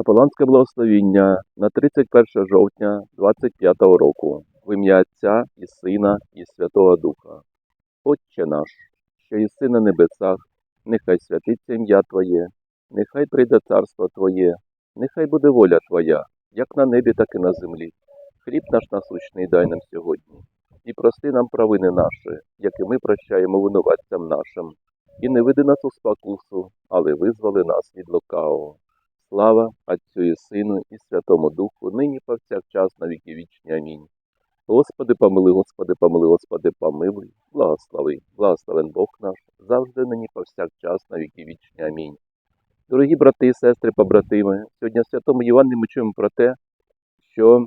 Капеланське благословіння на 31 жовтня 25 року в ім'я Отця і Сина і Святого Духа. Отче наш, що єси на небесах, нехай святиться ім'я Твоє, нехай прийде царство Твоє, нехай буде воля Твоя, як на небі, так і на землі. Хліб наш насущний дай нам сьогодні, і прости нам провини наші, як і ми прощаємо винуватцям нашим. І не веди нас у спокусу, але визволи нас від лукавого. Слава Отцю і Сину і Святому Духу, нині повсякчас на віки вічні. Амінь. Господи, помили, Господи, помили, Господи, помилуй, благослови, благословен Бог наш, завжди нині повсякчас на віки вічні. Амінь. Дорогі брати і сестри, побратими, сьогодні в Святому Євангелії ми чуємо про те, що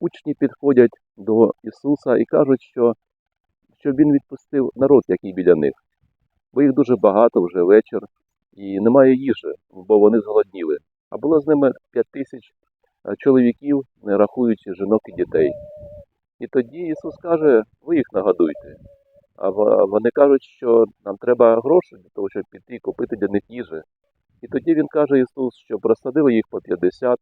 учні підходять до Ісуса і кажуть, що, що Він відпустив народ, який біля них. Бо їх дуже багато вже вечір, і немає їжі, бо вони зголодніли. А було з ними п'ять тисяч е, чоловіків, не рахуючи жінок і дітей. І тоді Ісус каже, ви їх нагодуйте. А вони кажуть, що нам треба гроші для того, щоб піти і купити для них їжі. І тоді він каже Ісус, що просадили їх по 50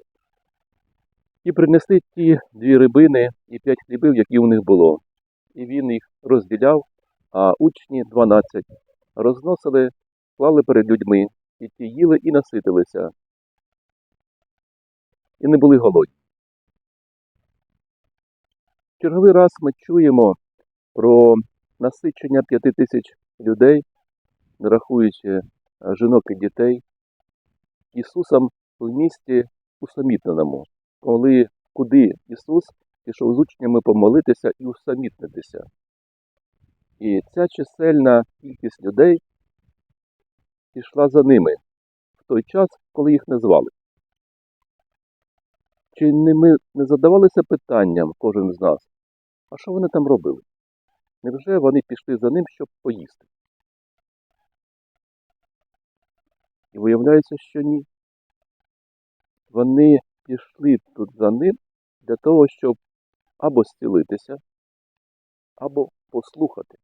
і принесли ті дві рибини і п'ять хлібів, які у них було. І він їх розділяв, а учні 12 розносили, клали перед людьми, і ті їли і наситилися. І не були голодні. Черговий раз ми чуємо про насичення п'яти тисяч людей, рахуючи е, жінок і дітей, Ісусом в місті усамітненому, коли куди Ісус пішов з учнями помолитися і усамітнитися. І ця чисельна кількість людей пішла за ними в той час, коли їх не звали. Чи не ми не задавалися питанням кожен з нас, а що вони там робили? Невже вони пішли за ним, щоб поїсти? І виявляється, що ні. Вони пішли тут за ним для того, щоб або зцілитися, або послухати.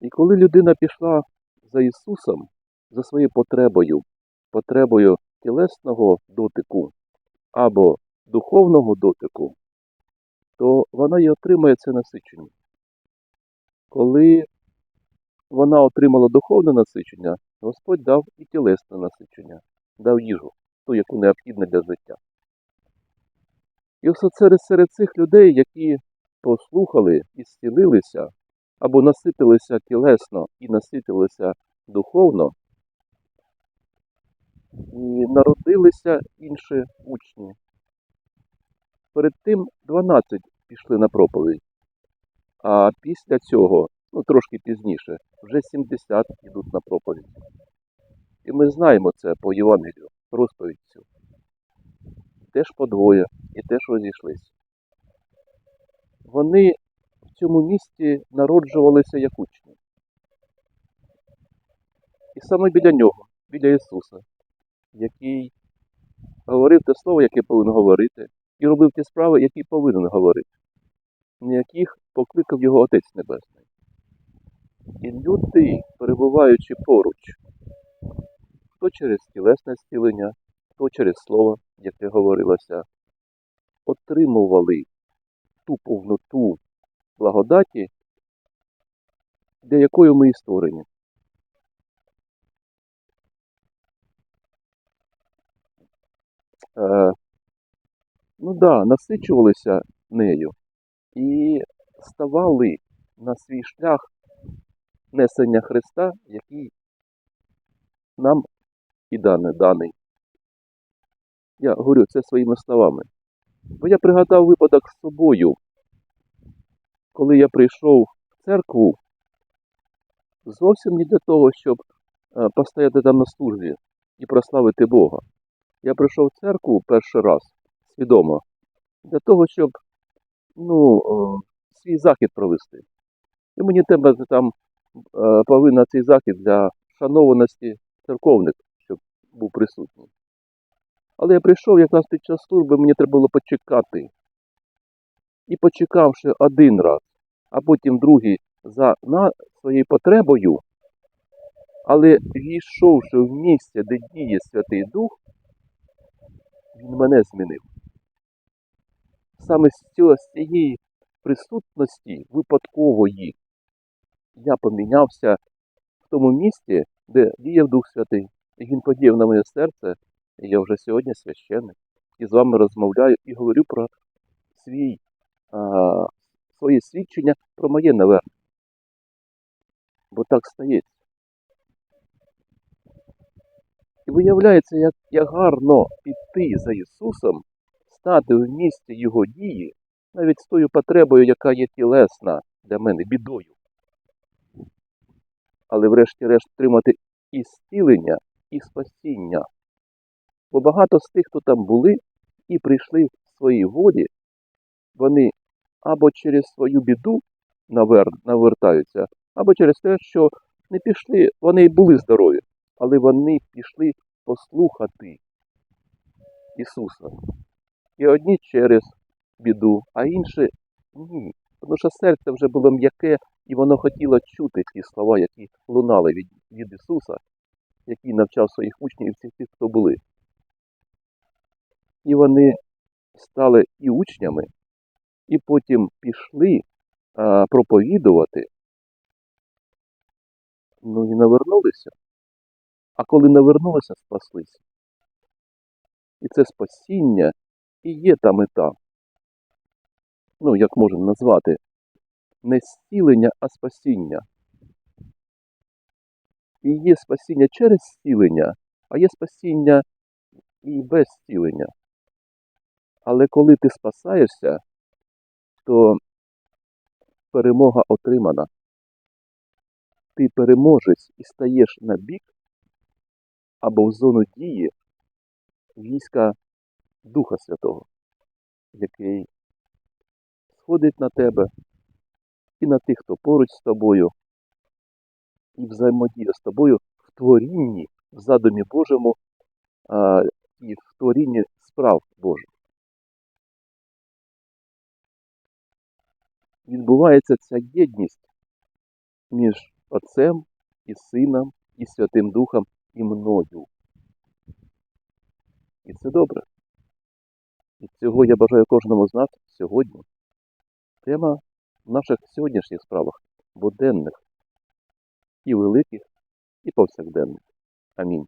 І коли людина пішла за Ісусом, за своєю потребою, потребою тілесного дотику або духовного дотику, то вона і отримає це насичення. Коли вона отримала духовне насичення, Господь дав і тілесне насичення, дав їжу, ту, яку необхідна для життя. І ось серед, серед цих людей, які послухали і зцілилися, або наситилися тілесно і наситилися духовно, і народилися інші учні. Перед тим 12 пішли на проповідь, а після цього, ну трошки пізніше, вже 70 йдуть на проповідь. І ми знаємо це по Євангелію, розповідь цю. Теж по двоє і теж розійшлися. Вони цьому місті народжувалися як учні. І саме біля нього, біля Ісуса, який говорив те слово, яке повинен говорити, і робив ті справи, які повинен говорити, на яких покликав його Отець Небесний. І люди, перебуваючи поруч, хто через тілесне зцілення, хто через слово, яке говорилося, отримували ту повноту благодаті, для якої ми і створені. Е, ну да, насичувалися нею і ставали на свій шлях несення Христа, який нам і дане, даний. Я говорю це своїми словами. Бо я пригадав випадок з собою, коли я прийшов в церкву зовсім не для того, щоб е, постояти там на службі і прославити Бога. Я прийшов в церкву перший раз свідомо для того, щоб ну, е, свій захід провести. І мені треба там е, повинна цей захід для шанованості церковних, щоб був присутній. Але я прийшов якраз під час служби, мені треба було почекати. І почекавши один раз, а потім другий за на своєю потребою, Але війшовши в місце, де діє Святий Дух, він мене змінив. Саме з цієї присутності випадкової я помінявся в тому місці, де діяв Дух Святий. І він подіяв на моє серце, і я вже сьогодні священник. І з вами розмовляю і говорю про свій, а, своє свідчення про моє навернення. Бо так стається. І виявляється, як, як гарно піти за Ісусом, стати в місці Його дії, навіть з тою потребою, яка є тілесна для мене, бідою. Але врешті-решт отримати і зцілення, і спасіння. Бо багато з тих, хто там були і прийшли в своїй волі, вони або через свою біду навертаються, або через те, що не пішли, вони й були здорові, але вони пішли послухати Ісуса. І одні через біду, а інші ні. Тому що серце вже було м'яке, і воно хотіло чути ті слова, які лунали від, від Ісуса, який навчав своїх учнів і всіх тих, хто були. І вони стали і учнями, і потім пішли а, проповідувати, ну і навернулися. А коли навернулися, спаслися. І це спасіння і є та мета. Ну, як можна назвати, не зцілення, а спасіння. І є спасіння через зцілення, а є спасіння і без зцілення. Але коли ти спасаєшся, то перемога отримана. Ти переможець і стаєш на бік або в зону дії війська Духа Святого, який сходить на тебе і на тих, хто поруч з тобою, і взаємодіє з тобою в творінні, в задумі Божому і в творінні справ Божих. Відбувається ця єдність між Отцем і Сином, і Святим Духом, і мною. І це добре. І цього я бажаю кожному з нас сьогодні. Тема в наших сьогоднішніх справах буденних, і великих, і повсякденних. Амінь.